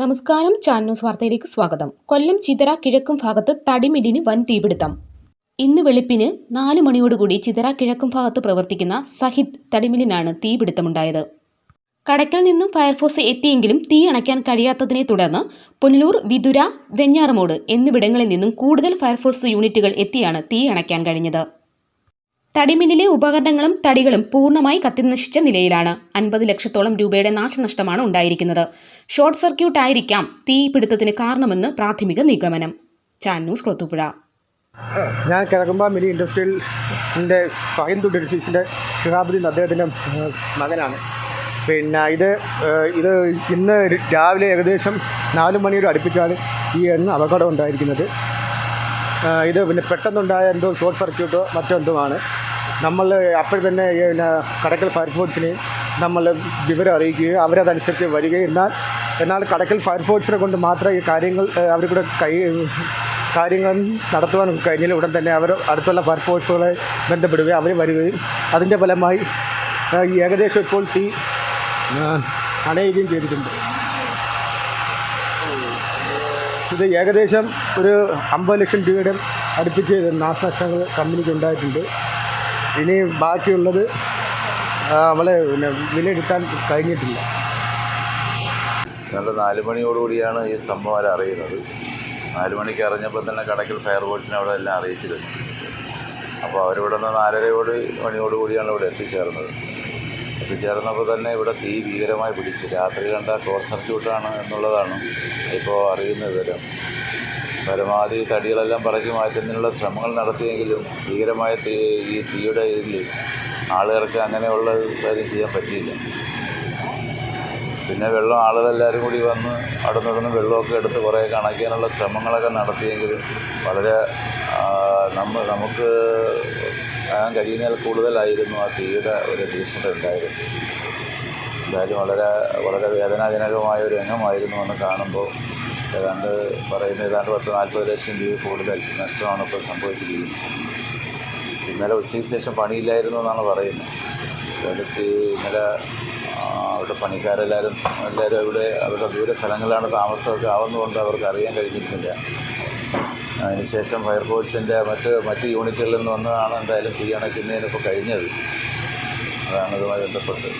നമസ്കാരം ചാൻ ന്യൂസ് വാർത്തയിലേക്ക് സ്വാഗതം. കൊല്ലം ചിതറ കിഴക്കും ഭാഗത്ത് തടിമില്ലിന് വൻ തീപിടുത്തം. ഇന്ന് വെളുപ്പിന് നാല് മണിയോടുകൂടി ചിതറ കിഴക്കും ഭാഗത്ത് പ്രവർത്തിക്കുന്ന സഹിദ് തടിമില്ലിനാണ് തീപിടുത്തമുണ്ടായത്. കടക്കൽ നിന്നും ഫയർഫോഴ്സ് എത്തിയെങ്കിലും തീ അണയ്ക്കാൻ കഴിയാത്തതിനെ തുടർന്ന് പുനലൂർ വിതുര വെഞ്ഞാറമോട് എന്നിവിടങ്ങളിൽ നിന്നും കൂടുതൽ ഫയർഫോഴ്സ് യൂണിറ്റുകൾ എത്തിയാണ് തീ അണയ്ക്കാൻ കഴിഞ്ഞത്. തടിമില്ലിലെ ഉപകരണങ്ങളും തടികളും പൂർണമായി കത്തിനശിച്ച നിലയിലാണ്. അൻപത് ലക്ഷത്തോളം രൂപയുടെ നാശനഷ്ടമാണ് ഉണ്ടായിരിക്കുന്നത്. ഷോർട്ട് സർക്യൂട്ട് ആയിരിക്കാം തീപിടുത്തത്തിന് കാരണമെന്ന് പ്രാഥമിക നിഗമനം. ചാൻ ന്യൂസ് കൊത്തുപുഴ ഞാൻ കിഴക്കുമ്പ മിനി ഇൻഡസ്ട്രിയലിന്റെ സ്വയം ഡിസീസിന്റെ ഷിഹാബുദ്ദീൻ അദ്ദേഹത്തിന്റെ മകനാണ്. പിന്നെ ഇത് ഇത് ഇന്ന് രാവിലെ ഏകദേശം നാല് മണിയോട് അടുപ്പിച്ചാണ് ഈ എണ്ണ അപകടം ഉണ്ടായിരിക്കുന്നത്. ഇത് പിന്നെ പെട്ടെന്നുണ്ടായ എന്തോ ഷോർട്ട് സർക്യൂട്ടോ മറ്റെന്തുമാണ് നമ്മൾ അപ്പോൾ തന്നെ പിന്നെ കടക്കൽ ഫയർഫോഴ്സിനെ നമ്മൾ വിവരം അറിയിക്കുകയും അവരതനുസരിച്ച് വരികയും എന്നാൽ എന്നാൽ കടക്കൽ ഫയർഫോഴ്സിനെ കൊണ്ട് മാത്രം ഈ കാര്യങ്ങൾ ഏഹ്, അവർ കൂടെ കൈ കാര്യങ്ങൾ നടത്തുവാൻ കഴിഞ്ഞാൽ ഉടൻ തന്നെ അവർ അടുത്തുള്ള ഫയർഫോഴ്സുകളെ ബന്ധപ്പെടുകയും അവർ വരികയും അതിന്റെ ഫലമായി ഏകദേശം ഇപ്പോൾ തീ അണയുകയും ചെയ്തിട്ടുണ്ട്. ഇത് ഏകദേശം ഒരു അമ്പത് ലക്ഷം രൂപയുടെ അടുപ്പിച്ച് നാശനഷ്ടങ്ങൾ കമ്പനിക്ക് ഉണ്ടായിട്ടുണ്ട്. ഇനി ബാക്കിയുള്ളത് നമ്മൾ പിന്നെ വിലയിരുത്താൻ കഴിഞ്ഞിട്ടില്ല. ഞങ്ങൾ നാല് മണിയോടുകൂടിയാണ് ഈ സംഭവം അവർ അറിയുന്നത്. നാല് മണിക്ക് അറിഞ്ഞപ്പോൾ തന്നെ കടക്കൽ ഫയർഫോഴ്സിനെ അവിടെ എല്ലാം അറിയിച്ചിരുന്നു. അപ്പോൾ അവരിവിടെ നിന്ന് നാലരയോട് മണിയോടുകൂടിയാണ് ഇവിടെ എത്തിച്ചേർന്നത്. എത്തിച്ചേർന്നപ്പോൾ തന്നെ ഇവിടെ തീ ഭീകരമായി പിടിച്ചു. രാത്രി കണ്ട ഷോർട്ട് സർക്യൂട്ടാണ് എന്നുള്ളതാണ് ഇപ്പോൾ അറിയുന്ന വിവരം. പരമാവധി തടികളെല്ലാം പറക്കി മാറ്റുന്നതിനുള്ള ശ്രമങ്ങൾ നടത്തിയെങ്കിലും ഭീകരമായ തീ ഈ തീയുടെ ഇതിൽ ആളുകൾക്ക് അങ്ങനെയുള്ള കാര്യം ചെയ്യാൻ പറ്റിയില്ല. പിന്നെ വെള്ളം ആളുകളെല്ലാവരും കൂടി വന്ന് അവിടെ നിന്ന് വെള്ളമൊക്കെ എടുത്ത് കുറേ കണക്കാനുള്ള ശ്രമങ്ങളൊക്കെ നടത്തിയെങ്കിലും വളരെ നമ്മൾ നമ്മ നമുക്ക് കാണാൻ കഴിയുന്നതിൽ കൂടുതലായിരുന്നു ആ തീയുടെ ഒരു ഭീഷണി ഉണ്ടായിരുന്നു എന്തായാലും വളരെ വളരെ വേദനാജനകമായ ഒരു രംഗമായിരുന്നു എന്ന് കാണുമ്പോൾ. ഏതാണ്ട് പറയുന്ന ഏതാണ്ട് പത്ത് നാൽപ്പത് ലക്ഷം രൂപ കൂടുതൽ നഷ്ടമാണ് ഇപ്പോൾ സംഭവിച്ചിരിക്കുന്നത്. ഇന്നലെ ഉച്ചയ്ക്ക് ശേഷം പണിയില്ലായിരുന്നു എന്നാണ് പറയുന്നത്. അടുത്ത് ഇന്നലെ അവിടെ പണിക്കാരെല്ലാവരും എല്ലാവരും അവിടെ അവരുടെ ദൂര സ്ഥലങ്ങളിലാണ് താമസമൊക്കെ ആവുന്നതുകൊണ്ട് അവർക്ക് അറിയാൻ കഴിഞ്ഞിരുന്നില്ല. അതിനുശേഷം ഫയർഫോഴ്സിന്റെ മറ്റ് മറ്റ് യൂണിറ്റുകളിൽ നിന്ന് വന്നതാണ് എന്തായാലും തീ അണയ്ക്കുന്നതിനിപ്പോൾ കഴിഞ്ഞത്. അതാണ് ഇതുമായി ബന്ധപ്പെട്ട്.